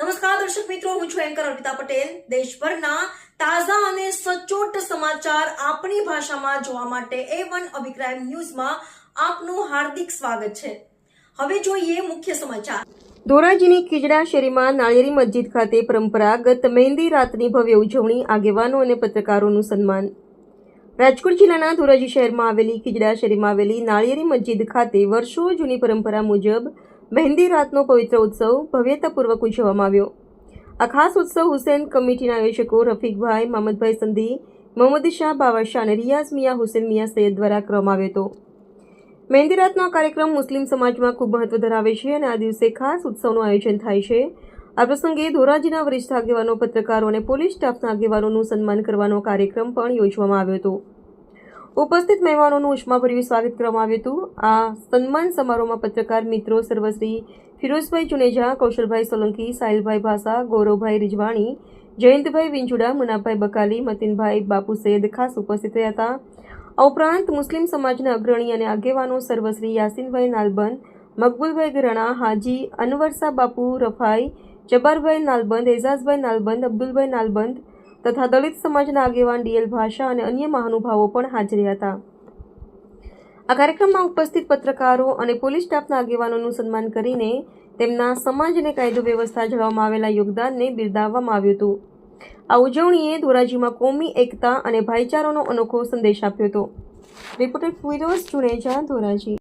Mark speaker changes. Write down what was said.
Speaker 1: નમસ્કાર, દર્શક મિત્રો, હું છું એન્કર અર્પિતા પટેલ. દેશભરના તાજા અને સચોટ સમાચાર આપણી ભાષામાં જોવા માટે એ વન અભિક્રાઇમ ન્યૂઝમાં આપનું હાર્દિક સ્વાગત છે. હવે જોઈએ મુખ્ય સમાચાર. ધોરાજીની ખીજડા શેરીમાં નાળિયેરી મસ્જિદ ખાતે પરંપરાગત મહેંદી રાતની ભવ્ય ઉજવણી આગેવાનો અને પત્રકારોનું સન્માન. રાજકોટ જિલ્લાના ધોરાજી શહેરમાં આવેલી ખીજડા શેરીમાં આવેલી નાળિયેરી મસ્જિદ ખાતે વર્ષો જૂની પરંપરા મુજબ મહેંદી રાતનો પવિત્ર ઉત્સવ ભવ્યતાપૂર્વક ઉજવવામાં આવ્યો. આ ખાસ ઉત્સવ હુસેન કમિટીના આયોજકો રફીકભાઈ મહમદભાઈ સંધી, મોહમ્મદ શાહ બાવાશાહ અને રિયાઝ મિયા હુસેન મિયા સૈયદ દ્વારા કરવામાં આવ્યો હતો. મહેંદી રાતનો આ કાર્યક્રમ મુસ્લિમ સમાજમાં ખૂબ મહત્વ ધરાવે છે અને આ દિવસે ખાસ ઉત્સવનું આયોજન થાય છે. આ પ્રસંગે ધોરાજીના વરિષ્ઠ આગેવાનો, પત્રકારો અને પોલીસ સ્ટાફના આગેવાનોનું સન્માન કરવાનો કાર્યક્રમ પણ યોજવામાં આવ્યો હતો. ઉપસ્થિત મહેમાનોનું ઉષ્માભર્યું સ્વાગત કરવામાં આવ્યું હતું. આ સન્માન સમારોહમાં પત્રકાર મિત્રો સર્વશ્રી ફિરોઝભાઈ ચુનેજા, કૌશલભાઈ સોલંકી, સાહિલભાઈ ભાસા, ગૌરવભાઈ રિજવાણી, જયંતભાઈ વિંજુડા, મુનાભાઈ બકાલી, મતિનભાઈ બાપુ સૈયદ ખાસ ઉપસ્થિત રહ્યા હતા. આ ઉપરાંત મુસ્લિમ સમાજના અગ્રણી અને આગેવાનો સર્વશ્રી યાસીનભાઈ નાલબંધ, મકબૂલભાઈ ગરાણા હાજી અનવરસા બાપુ રફાઈ, જબ્બારભાઈ નાલબંધ, એઝાઝભાઈ નાલબંધ, અબ્દુલભાઈ નાલબંધ તથા દલિત સમાજના આગેવાન ડીએલ ભાષા અને અન્ય મહાનુભાવો પણ હાજર હતા. આ કાર્યક્રમમાં ઉપસ્થિત પત્રકારો અને પોલીસ સ્ટાફના આગેવાનોનું સન્માન કરીને તેમના સમાજ અને કાયદો વ્યવસ્થા જાળવવામાં આવેલા યોગદાનને બિરદાવવામાં આવ્યું હતું. આ ઉજવણીએ ધોરાજીમાં કોમી, એકતા અને ભાઈચારાનો અનોખો સંદેશ આપ્યો હતો. રિપોર્ટર ફિરોઝ જુનેજા, ધોરાજી.